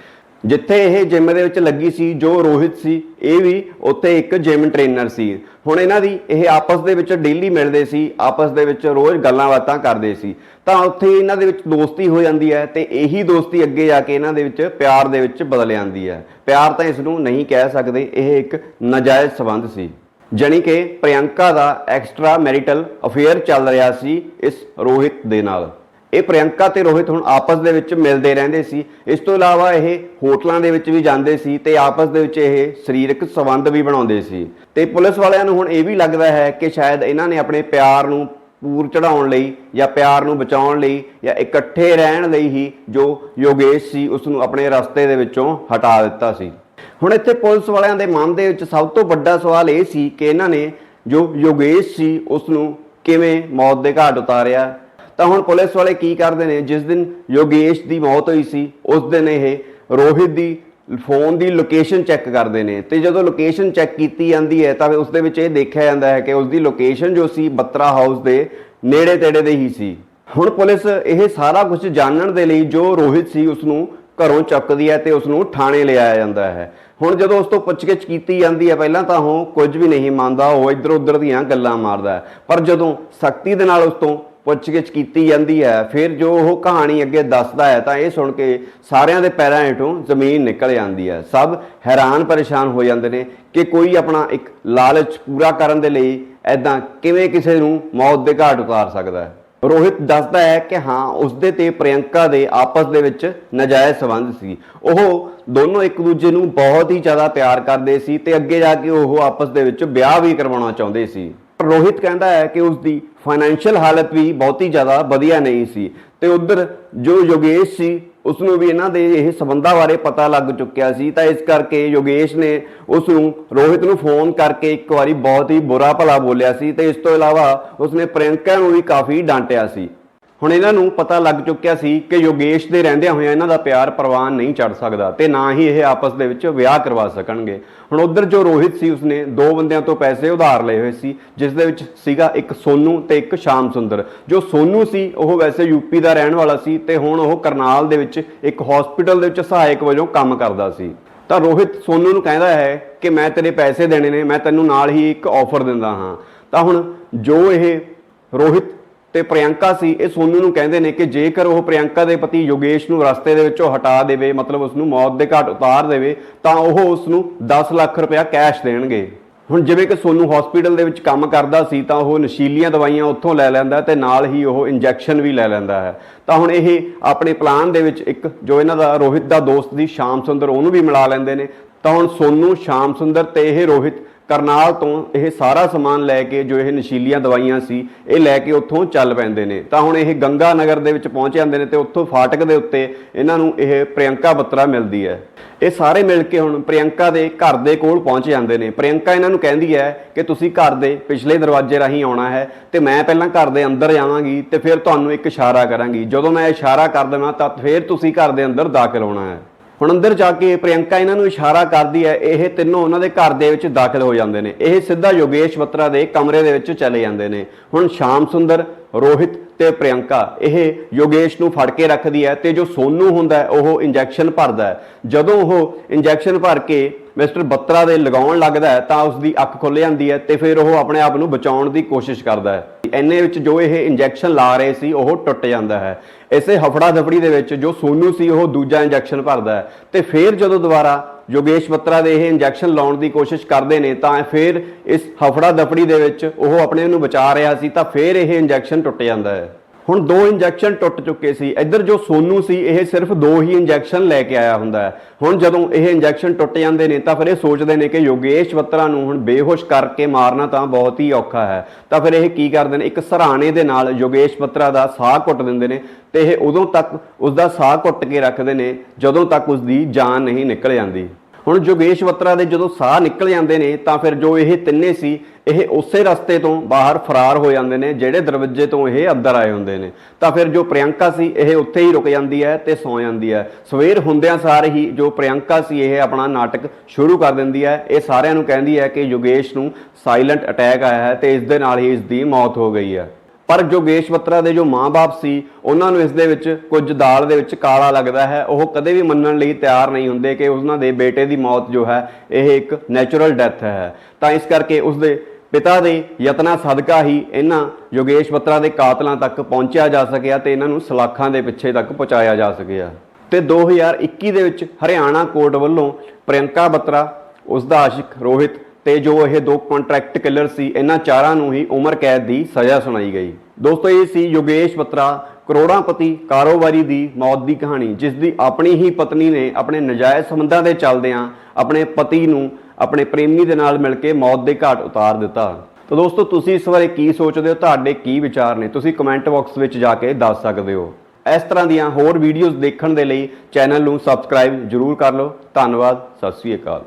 ਜਿੱਥੇ ਇਹ ਜਿਮ ਦੇ ਵਿੱਚ ਲੱਗੀ ਸੀ, ਜੋ ਰੋਹਿਤ ਸੀ, ਇਹ ਵੀ ਉੱਥੇ ਇੱਕ ਜਿਮ ਟ੍ਰੇਨਰ ਸੀ। ਹੁਣ ਇਹਨਾਂ ਦੀ ਇਹ ਆਪਸ ਦੇ ਵਿੱਚ ਡੇਲੀ ਮਿਲਦੇ ਸੀ, ਆਪਸ ਦੇ ਵਿੱਚ ਰੋਜ਼ ਗੱਲਾਂ ਬਾਤਾਂ ਕਰਦੇ ਸੀ। ਤਾਂ ਉੱਥੇ ਇਹਨਾਂ ਦੇ ਵਿੱਚ ਦੋਸਤੀ ਹੋ ਜਾਂਦੀ ਹੈ ਤੇ ਇਹੀ ਦੋਸਤੀ ਅੱਗੇ ਜਾ ਕੇ ਇਹਨਾਂ ਦੇ ਵਿੱਚ ਪਿਆਰ ਦੇ ਵਿੱਚ ਬਦਲ ਜਾਂਦੀ ਹੈ। ਪਿਆਰ ਤਾਂ ਇਸ ਨੂੰ ਨਹੀਂ ਕਹਿ ਸਕਦੇ, ਇਹ ਇੱਕ ਨਾਜਾਇਜ਼ ਸਬੰਧ ਸੀ। ਜਾਣੀ ਕਿ ਪ੍ਰਿਯੰਕਾ ਦਾ ਐਕਸਟਰਾ ਮੈਰਿਟਲ ਅਫੇਅਰ ਚੱਲ ਰਿਹਾ ਸੀ ਇਸ ਰੋਹਿਤ ਦੇ ਨਾਲ। ਇਹ ਪ੍ਰਿਯੰਕਾ ਤੇ ਰੋਹਿਤ ਹੁਣ ਆਪਸ ਦੇ ਵਿੱਚ ਮਿਲਦੇ ਰਹਿੰਦੇ ਸੀ। ਇਸ ਤੋਂ ਇਲਾਵਾ ਇਹ ਹੋਟਲਾਂ ਦੇ ਵਿੱਚ ਵੀ ਜਾਂਦੇ ਸੀ ਤੇ ਆਪਸ ਦੇ ਵਿੱਚ ਇਹ ਸਰੀਰਕ ਸੰਬੰਧ ਵੀ ਬਣਾਉਂਦੇ ਸੀ। ਤੇ ਪੁਲਿਸ ਵਾਲਿਆਂ ਨੂੰ ਹੁਣ ਇਹ ਵੀ ਲੱਗਦਾ ਹੈ ਕਿ ਸ਼ਾਇਦ ਇਹਨਾਂ ਨੇ ਆਪਣੇ ਪਿਆਰ ਨੂੰ ਪੂਰ ਚੜਾਉਣ ਲਈ ਜਾਂ ਪਿਆਰ ਨੂੰ ਬਚਾਉਣ ਲਈ ਜਾਂ ਇਕੱਠੇ ਰਹਿਣ ਲਈ ਹੀ ਜੋ ਯੋਗੇਸ਼ ਸੀ ਉਸ ਨੂੰ ਆਪਣੇ ਰਸਤੇ ਦੇ ਵਿੱਚੋਂ ਹਟਾ ਦਿੱਤਾ ਸੀ। ਹੁਣ ਇੱਥੇ ਪੁਲਿਸ ਵਾਲਿਆਂ ਦੇ ਮਨ ਦੇ ਵਿੱਚ ਸਭ ਤੋਂ ਵੱਡਾ ਸਵਾਲ ਇਹ ਸੀ ਕਿ ਇਹਨਾਂ ਨੇ ਜੋ ਯੋਗੇਸ਼ ਸੀ ਉਸ ਨੂੰ ਕਿਵੇਂ ਮੌਤ ਦੇ ਘਾਟ ਉਤਾਰਿਆ ਤਾਂ ਹੁਣ ਪੁਲਿਸ ਵਾਲੇ ਕੀ ਕਰਦੇ ਨੇ? ਜਿਸ ਦਿਨ ਯੋਗੇਸ਼ ਦੀ ਮੌਤ ਹੋਈ ਸੀ, ਉਸ ਦਿਨ ਇਹ ਰੋਹਿਤ ਦੀ ਫੋਨ ਦੀ ਲੋਕੇਸ਼ਨ ਚੈੱਕ ਕਰਦੇ ਨੇ। ਤੇ ਜਦੋਂ ਲੋਕੇਸ਼ਨ ਚੈੱਕ ਕੀਤੀ ਜਾਂਦੀ ਹੈ, ਤਾਂ ਉਸ ਦੇ ਵਿੱਚ ਇਹ ਦੇਖਿਆ ਜਾਂਦਾ ਹੈ ਕਿ ਉਸ ਦੀ ਲੋਕੇਸ਼ਨ ਜੋ ਸੀ, ਬੱਤਰਾ ਹਾਊਸ ਦੇ ਨੇੜੇ ਤੇੜੇ ਦੇ ਹੀ ਸੀ। ਹੁਣ ਪੁਲਿਸ ਇਹ ਸਾਰਾ ਕੁਝ ਜਾਣਨ ਦੇ ਲਈ ਜੋ ਰੋਹਿਤ ਸੀ ਉਸ ਨੂੰ ਘਰੋਂ ਚੱਕਦੀ ਹੈ ਤੇ ਉਸ ਨੂੰ ਥਾਣੇ ਲਿਆਇਆ ਜਾਂਦਾ ਹੈ। ਹੁਣ ਜਦੋਂ ਉਸ ਤੋਂ ਪੁੱਛਗਿੱਛ ਕੀਤੀ ਜਾਂਦੀ ਹੈ, ਪਹਿਲਾਂ ਤਾਂ ਉਹ ਕੁਝ ਵੀ ਨਹੀਂ ਮੰਨਦਾ, ਉਹ ਇੱਧਰ ਉੱਧਰ ਦੀਆਂ ਗੱਲਾਂ ਮਾਰਦਾ ਪਰ ਜਦੋਂ ਸਖਤੀ ਦੇ ਨਾਲ ਉਸ ਤੋਂ ਪੁੱਛਗਿੱਛ ਕੀਤੀ ਜਾਂਦੀ ਹੈ, ਫਿਰ ਜੋ ਉਹ ਕਹਾਣੀ ਅੱਗੇ ਦੱਸਦਾ ਹੈ, ਤਾਂ ਇਹ ਸੁਣ ਕੇ ਸਾਰਿਆਂ ਦੇ ਪੈਰਾਂ ਹੇਠੋਂ ਜ਼ਮੀਨ ਨਿਕਲ ਜਾਂਦੀ ਹੈ। ਸਭ ਹੈਰਾਨ ਪਰੇਸ਼ਾਨ ਹੋ ਜਾਂਦੇ ਨੇ ਕਿ ਕੋਈ ਆਪਣਾ ਇੱਕ ਲਾਲਚ ਪੂਰਾ ਕਰਨ ਦੇ ਲਈ ਐਦਾਂ ਕਿਵੇਂ ਕਿਸੇ ਨੂੰ ਮੌਤ ਦੇ ਘਾਟ ਉਤਾਰ ਸਕਦਾ ਹੈ। ਰੋਹਿਤ ਦੱਸਦਾ ਹੈ ਕਿ ਹਾਂ, ਉਸਦੇ ਤੇ ਪ੍ਰਿਯੰਕਾ ਦੇ ਆਪਸ ਦੇ ਵਿੱਚ ਨਾਜਾਇਜ਼ ਸਬੰਧ ਸੀ। ਉਹ ਦੋਨੋਂ ਇੱਕ ਦੂਜੇ ਨੂੰ ਬਹੁਤ ਹੀ ਜ਼ਿਆਦਾ ਪਿਆਰ ਕਰਦੇ ਸੀ ਤੇ ਅੱਗੇ ਜਾ ਕੇ ਉਹ ਆਪਸ ਦੇ ਵਿੱਚ ਵਿਆਹ ਵੀ ਕਰਵਾਉਣਾ ਚਾਹੁੰਦੇ ਸੀ। ਰੋਹਿਤ ਕਹਿੰਦਾ ਹੈ ਕਿ ਉਸ ਦੀ ਫਾਈਨੈਂਸ਼ੀਅਲ ਹਾਲਤ ਵੀ ਬਹੁਤੀ ਜ਼ਿਆਦਾ ਵਧੀਆ ਨਹੀਂ ਸੀ। ਤੇ ਉਧਰ ਜੋ ਯੋਗੇਸ਼ ਸੀ ਉਸ ਨੂੰ ਵੀ ਇਹਨਾਂ ਦੇ ਇਹ ਸਬੰਧਾਂ ਬਾਰੇ ਪਤਾ ਲੱਗ ਚੁੱਕਿਆ ਸੀ। ਤਾਂ ਇਸ ਕਰਕੇ ਯੋਗੇਸ਼ ਨੇ ਉਸ ਨੂੰ ਰੋਹਿਤ ਨੂੰ ਫੋਨ ਕਰਕੇ ਇੱਕ ਵਾਰੀ ਬਹੁਤ ਹੀ ਬੁਰਾ ਭਲਾ ਬੋਲਿਆ ਸੀ ਤੇ ਇਸ ਤੋਂ ਇਲਾਵਾ ਉਸਨੇ ਪ੍ਰਿਯੰਕਾ ਨੂੰ ਵੀ ਕਾਫੀ ਡਾਂਟਿਆ ਸੀ। ਹੁਣ ਇਹਨਾਂ ਨੂੰ ਪਤਾ ਲੱਗ ਚੁੱਕਿਆ ਸੀ ਕਿ ਯੋਗੇਸ਼ ਦੇ ਰਹਿੰਦਿਆਂ ਹੋਇਆਂ ਇਹਨਾਂ ਦਾ ਪਿਆਰ ਪ੍ਰਵਾਨ ਨਹੀਂ ਚੜ ਸਕਦਾ ਤੇ ਨਾ ਹੀ ਇਹ ਆਪਸ ਦੇ ਵਿੱਚ ਵਿਆਹ ਕਰਵਾ ਸਕਣਗੇ। ਹੁਣ ਉਧਰ ਜੋ ਰੋਹਿਤ ਸੀ, ਉਸਨੇ ਦੋ ਬੰਦਿਆਂ ਤੋਂ ਪੈਸੇ ਉਧਾਰ ਲਏ ਹੋਏ ਸੀ, ਜਿਸ ਦੇ ਵਿੱਚ ਸੀਗਾ ਇੱਕ ਸੋਨੂ ਤੇ ਇੱਕ ਸ਼ਾਮ ਸੁੰਦਰ। ਜੋ ਸੋਨੂ ਸੀ, ਉਹ ਵੈਸੇ ਯੂਪੀ ਦਾ ਰਹਿਣ ਵਾਲਾ ਸੀ ਤੇ ਹੁਣ ਉਹ ਕਰਨਾਲ ਦੇ ਵਿੱਚ ਇੱਕ ਹਸਪੀਟਲ ਦੇ ਵਿੱਚ ਸਹਾਇਕ ਵਜੋਂ ਕੰਮ ਕਰਦਾ ਸੀ। ਤਾਂ ਰੋਹਿਤ ਸੋਨੂ ਨੂੰ ਕਹਿੰਦਾ ਹੈ ਕਿ ਮੈਂ ਤੇਰੇ ਪੈਸੇ ਦੇਣੇ ਨੇ, ਮੈਂ ਤੈਨੂੰ ਨਾਲ ਹੀ ਇੱਕ ਆਫਰ ਦਿੰਦਾ ਹਾਂ। ਤਾਂ ਹੁਣ ਜੋ ਇਹ ਰੋਹਿਤ ਤੇ ਪ੍ਰਿਯੰਕਾ ਸੀ। ਇਹ ਸੋਨੂ ਨੂੰ ਕਹਿੰਦੇ ਨੇ ਕਿ ਜੇਕਰ ਉਹ ਪ੍ਰਿਯੰਕਾ ਦੇ ਪਤੀ ਯੋਗੇਸ਼ ਨੂੰ ਰਸਤੇ ਦੇ ਵਿੱਚੋਂ ਹਟਾ ਦੇਵੇ, ਮਤਲਬ ਉਸ ਨੂੰ ਮੌਤ ਦੇ ਘਾਟ ਉਤਾਰ ਦੇਵੇ, ਤਾਂ ਉਹ ਉਸ ਨੂੰ 10 ਲੱਖ ਰੁਪਇਆ ਕੈਸ਼ ਦੇਣਗੇ। ਹੁਣ ਜਿਵੇਂ ਕਿ ਸੋਨੂ ਹਸਪੀਟਲ ਦੇ ਵਿੱਚ ਕੰਮ ਕਰਦਾ ਸੀ, ਤਾਂ ਉਹ ਨਸ਼ੀਲੀਆਂ ਦਵਾਈਆਂ ਉੱਥੋਂ ਲੈ ਲੈਂਦਾ ਤੇ ਨਾਲ ਹੀ ਉਹ ਇੰਜੈਕਸ਼ਨ ਵੀ ਲੈ ਲੈਂਦਾ ਹੈ। ਤਾਂ ਹੁਣ ਇਹ ਆਪਣੇ ਪਲਾਨ ਦੇ ਵਿੱਚ ਇੱਕ ਜੋ ਇਹਨਾਂ ਦਾ ਰੋਹਿਤ ਦਾ ਦੋਸਤ ਦੀ ਸ਼ਾਮ ਸੁੰਦਰ, ਉਹਨੂੰ ਵੀ ਮਿਲਾ ਲੈਂਦੇ ਨੇ। ਤਾਂ ਹੁਣ ਸੋਨੂ, ਸ਼ਾਮ ਸੁੰਦਰ ਤੇ ਇਹ ਰੋਹਿਤ ਕਰਨਾਲ ਤੋਂ ਇਹ ਸਾਰਾ ਸਮਾਨ ਲੈ ਕੇ ਜੋ ਇਹ ਨਸ਼ੀਲੀਆਂ ਦਵਾਈਆਂ ਸੀ, ਇਹ ਲੈ ਕੇ ਉੱਥੋਂ ਚੱਲ ਪੈਂਦੇ ਨੇ। ਤਾਂ ਹੁਣ ਇਹ ਗੰਗਾ ਨਗਰ ਦੇ ਵਿੱਚ ਪਹੁੰਚ ਜਾਂਦੇ ਨੇ ਤੇ ਉੱਥੋਂ ਫਾਟਕ ਦੇ ਉੱਤੇ ਇਹਨਾਂ ਨੂੰ ਇਹ ਪ੍ਰਿਯੰਕਾ ਬੱਤਰਾ ਮਿਲਦੀ ਹੈ। ਇਹ ਸਾਰੇ ਮਿਲ ਕੇ ਹੁਣ ਪ੍ਰਿਯੰਕਾ ਦੇ ਘਰ ਦੇ ਕੋਲ ਪਹੁੰਚ ਜਾਂਦੇ ਨੇ। ਪ੍ਰਿਯੰਕਾ ਇਹਨਾਂ ਨੂੰ ਕਹਿੰਦੀ ਹੈ ਕਿ ਤੁਸੀਂ ਘਰ ਦੇ ਪਿਛਲੇ ਦਰਵਾਜ਼ੇ ਰਾਹੀਂ ਆਉਣਾ ਹੈ ਤੇ ਮੈਂ ਪਹਿਲਾਂ ਘਰ ਦੇ ਅੰਦਰ ਜਾਵਾਂਗੀ ਤੇ ਫਿਰ ਤੁਹਾਨੂੰ ਇੱਕ ਇਸ਼ਾਰਾ ਕਰਾਂਗੀ। ਜਦੋਂ ਮੈਂ ਇਸ਼ਾਰਾ ਕਰ ਦੇਵਾਂ ਤਾਂ ਫਿਰ ਤੁਸੀਂ ਘਰ ਦੇ ਅੰਦਰ ਦਾਖਲ ਹੋਣਾ ਹੈ। ਹੁਣ ਅੰਦਰ ਜਾ ਕੇ ਪ੍ਰਿਯੰਕਾ ਇਹਨਾਂ ਨੂੰ ਇਸ਼ਾਰਾ ਕਰਦੀ ਹੈ, ਇਹ ਤਿੰਨੋਂ ਉਹਨਾਂ ਦੇ ਘਰ ਦੇ ਵਿੱਚ ਦਾਖਲ ਹੋ ਜਾਂਦੇ ਨੇ। ਇਹ ਸਿੱਧਾ ਯੋਗੇਸ਼ ਬੱਤਰਾ ਦੇ ਕਮਰੇ ਦੇ ਵਿੱਚ ਚਲੇ ਜਾਂਦੇ ਨੇ। ਹੁਣ ਸ਼ਾਮ ਸੁੰਦਰ, ਰੋਹਿਤ ਤੇ ਪ੍ਰਿਯੰਕਾ, ਇਹ ਯੋਗੇਸ਼ ਨੂੰ ਫੜ ਕੇ ਰੱਖਦੀ ਹੈ ਤੇ ਜੋ ਸੋਨੂ ਹੁੰਦਾ ਉਹ ਇੰਜੈਕਸ਼ਨ ਭਰਦਾ ਹੈ। ਜਦੋਂ ਉਹ ਇੰਜੈਕਸ਼ਨ ਭਰ ਕੇ ਮਿਸਟਰ ਬੱਤਰਾ ਦੇ ਲਗਾਉਣ ਲੱਗਦਾ ਤਾਂ ਉਸ ਦੀ ਅੱਖ ਖੁੱਲ ਜਾਂਦੀ ਹੈ ਤੇ ਫਿਰ ਉਹ ਆਪਣੇ ਆਪ ਨੂੰ ਬਚਾਉਣ ਦੀ ਕੋਸ਼ਿਸ਼ ਕਰਦਾ ਹੈ। ਐਨੇ ਵਿੱਚ ਜੋ ਇਹ ਇੰਜੈਕਸ਼ਨ ਲਾ ਰਹੇ ਸੀ, ਉਹ ਟੁੱਟ ਜਾਂਦਾ ਹੈ। ਇਸੇ ਹਫੜਾ ਦਫੜੀ ਦੇ ਵਿੱਚ ਜੋ ਸੋਨੂ ਸੀ, ਉਹ ਦੂਜਾ ਇੰਜੈਕਸ਼ਨ ਭਰਦਾ ਹੈ। ਤੇ ਫਿਰ ਜਦੋਂ ਦੁਬਾਰਾ ਯੋਗੇਸ਼ ਬੱਤਰਾ ਦੇ ਇਹ ਇੰਜੈਕਸ਼ਨ ਲਾਉਣ ਦੀ ਕੋਸ਼ਿਸ਼ ਕਰਦੇ ਨੇ, ਤਾਂ ਫਿਰ ਇਸ ਹਫੜਾ ਦਫੜੀ ਦੇ ਵਿੱਚ ਉਹ ਆਪਣੇ ਨੂੰ ਬਚਾ ਰਿਹਾ ਸੀ, ਤਾਂ ਫਿਰ ਇਹ ਇੰਜੈਕਸ਼ਨ ਟੁੱਟ ਜਾਂਦਾ ਹੈ। ਹੁਣ ਦੋ ਇੰਜੈਕਸ਼ਨ ਟੁੱਟ ਚੁੱਕੇ ਸੀ। ਇੱਧਰ ਜੋ ਸੋਨੂ ਸੀ, ਇਹ ਸਿਰਫ ਦੋ ਹੀ ਇੰਜੈਕਸ਼ਨ ਲੈ ਕੇ ਆਇਆ ਹੁੰਦਾ ਹੈ। ਹੁਣ ਜਦੋਂ ਇਹ ਇੰਜੈਕਸ਼ਨ ਟੁੱਟ ਜਾਂਦੇ ਨੇ, ਤਾਂ ਫਿਰ ਇਹ ਸੋਚਦੇ ਨੇ ਕਿ ਯੋਗੇਸ਼ ਬੱਤਰਾ ਨੂੰ ਹੁਣ ਬੇਹੋਸ਼ ਕਰਕੇ ਮਾਰਨਾ ਤਾਂ ਬਹੁਤ ਹੀ ਔਖਾ ਹੈ। ਤਾਂ ਫਿਰ ਇਹ ਕੀ ਕਰਦੇ ਨੇ? ਇੱਕ ਸਰਾਣੇ ਦੇ ਨਾਲ ਯੋਗੇਸ਼ ਬੱਤਰਾ ਦਾ ਸਾਹ ਘੁੱਟ ਦਿੰਦੇ ਨੇ ਤੇ ਇਹ ਉਦੋਂ ਤੱਕ ਉਸ ਦਾ ਸਾਹ ਘੁੱਟ ਕੇ ਰੱਖਦੇ ਨੇ, ਜਦੋਂ ਤੱਕ ਉਸ ਦੀ ਜਾਨ ਨਹੀਂ ਨਿਕਲ ਜਾਂਦੀ। ਹੁਣ ਯੋਗੇਸ਼ ਬੱਤਰਾ ਦੇ ਜਦੋਂ ਸਾਹ ਨਿਕਲ ਜਾਂਦੇ ਨੇ, ਤਾਂ ਫਿਰ ਜੋ ਇਹ ਤਿੰਨੇ ਸੀ, ਇਹ ਉਸੇ ਰਸਤੇ ਤੋਂ ਬਾਹਰ ਫਰਾਰ ਹੋ ਜਾਂਦੇ ਨੇ, ਜਿਹੜੇ ਦਰਵਾਜ਼ੇ ਤੋਂ ਇਹ ਅੰਦਰ ਆਏ ਹੁੰਦੇ ਨੇ। ਤਾਂ ਫਿਰ ਜੋ ਪ੍ਰਿਯੰਕਾ ਸੀ, ਇਹ ਉੱਥੇ ਹੀ ਰੁਕ ਜਾਂਦੀ ਹੈ ਤੇ ਸੌ ਜਾਂਦੀ ਹੈ। ਸਵੇਰ ਹੁੰਦਿਆਂ ਸਾਰ ਹੀ ਜੋ ਪ੍ਰਿਯੰਕਾ ਸੀ, ਇਹ ਆਪਣਾ ਨਾਟਕ ਸ਼ੁਰੂ ਕਰ ਦਿੰਦੀ ਹੈ। ਇਹ ਸਾਰਿਆਂ ਨੂੰ ਕਹਿੰਦੀ ਹੈ ਕਿ ਯੋਗੇਸ਼ ਨੂੰ ਸਾਇਲੈਂਟ ਅਟੈਕ ਆਇਆ ਹੈ ਤੇ ਇਸ ਦੇ ਨਾਲ ਹੀ ਇਸ ਦੀ ਮੌਤ ਹੋ ਗਈ ਹੈ। ਪਰ ਜੋਗੇਸ਼ ਬੱਤਰਾ ਦੇ ਜੋ ਮਾਂ-ਬਾਪ ਸੀ, ਉਹਨਾਂ ਨੂੰ ਇਸ ਦੇ ਵਿੱਚ ਕੁਝ ਦਾਲ ਦੇ ਵਿੱਚ ਕਾਲਾ ਲੱਗਦਾ ਹੈ। ਉਹ ਕਦੇ ਵੀ ਮੰਨਣ ਲਈ ਤਿਆਰ ਨਹੀਂ ਹੁੰਦੇ ਕਿ ਉਹਨਾਂ ਦੇ ਬੇਟੇ ਦੀ ਮੌਤ ਜੋ ਹੈ, ਇਹ ਇੱਕ ਨੈਚੁਰਲ ਡੈਥ ਹੈ। ਤਾਂ ਇਸ ਕਰਕੇ ਉਸ ਦੇ ਪਿਤਾ ਦੇ ਯਤਨਾਂ ਸਦਕਾ ਹੀ ਇਹਨਾਂ ਯੋਗੇਸ਼ ਬੱਤਰਾ ਦੇ ਕਾਤਲਾਂ ਤੱਕ ਪਹੁੰਚਿਆ ਜਾ ਸਕਿਆ ਤੇ ਇਹਨਾਂ ਨੂੰ ਸਲਾਖਾਂ ਦੇ ਪਿੱਛੇ ਤੱਕ ਪਹੁੰਚਾਇਆ ਜਾ ਸਕਿਆ। ਤੇ 2021 ਦੇ ਵਿੱਚ ਹਰਿਆਣਾ ਕੋਰਟ ਵੱਲੋਂ ਪ੍ਰਿਯੰਕਾ ਬੱਤਰਾ ਉਸ ਦਾ ਆਸ਼ਿਕ ਰੋਹਿਤ ਤੇ ਜੋ ਇਹ ਦੋ ਕੰਟਰੈਕਟ ਕਿਲਰ ਸੀ, ਇਹਨਾਂ ਚਾਰਾਂ ਨੂੰ ਹੀ ਉਮਰ ਕੈਦ ਦੀ ਸਜ਼ਾ ਸੁਣਾਈ ਗਈ। ਦੋਸਤੋ, ਇਹ ਸੀ ਯੋਗੇਸ਼ ਬੱਤਰਾ ਕਰੋੜਾਂਪਤੀ ਕਾਰੋਬਾਰੀ ਦੀ ਮੌਤ ਦੀ ਕਹਾਣੀ, ਜਿਸ ਦੀ ਆਪਣੀ ਹੀ ਪਤਨੀ ਨੇ ਆਪਣੇ ਨਜਾਇਜ਼ ਸੰਬੰਧਾਂ ਦੇ ਚੱਲਦਿਆਂ ਆਪਣੇ ਪਤੀ ਨੂੰ ਆਪਣੇ ਪ੍ਰੇਮੀ ਦੇ ਨਾਲ ਮਿਲ ਕੇ ਮੌਤ ਦੇ ਘਾਟ ਉਤਾਰ ਦਿੱਤਾ। ਤਾਂ ਦੋਸਤੋ, ਤੁਸੀਂ ਇਸ ਬਾਰੇ ਕੀ ਸੋਚਦੇ ਹੋ? ਤੁਹਾਡੇ ਕੀ ਵਿਚਾਰ ਨੇ? ਤੁਸੀਂ ਕਮੈਂਟ ਬਾਕਸ ਵਿੱਚ ਜਾ ਕੇ ਦੱਸ ਸਕਦੇ ਹੋ। ਇਸ ਤਰ੍ਹਾਂ ਦੀਆਂ ਹੋਰ ਵੀਡੀਓਜ਼ ਦੇਖਣ ਦੇ ਲਈ ਚੈਨਲ ਨੂੰ ਸਬਸਕ੍ਰਾਈਬ ਜਰੂਰ ਕਰ ਲਓ। ਧੰਨਵਾਦ, ਸਤਿ ਸ੍ਰੀ ਅਕਾਲ।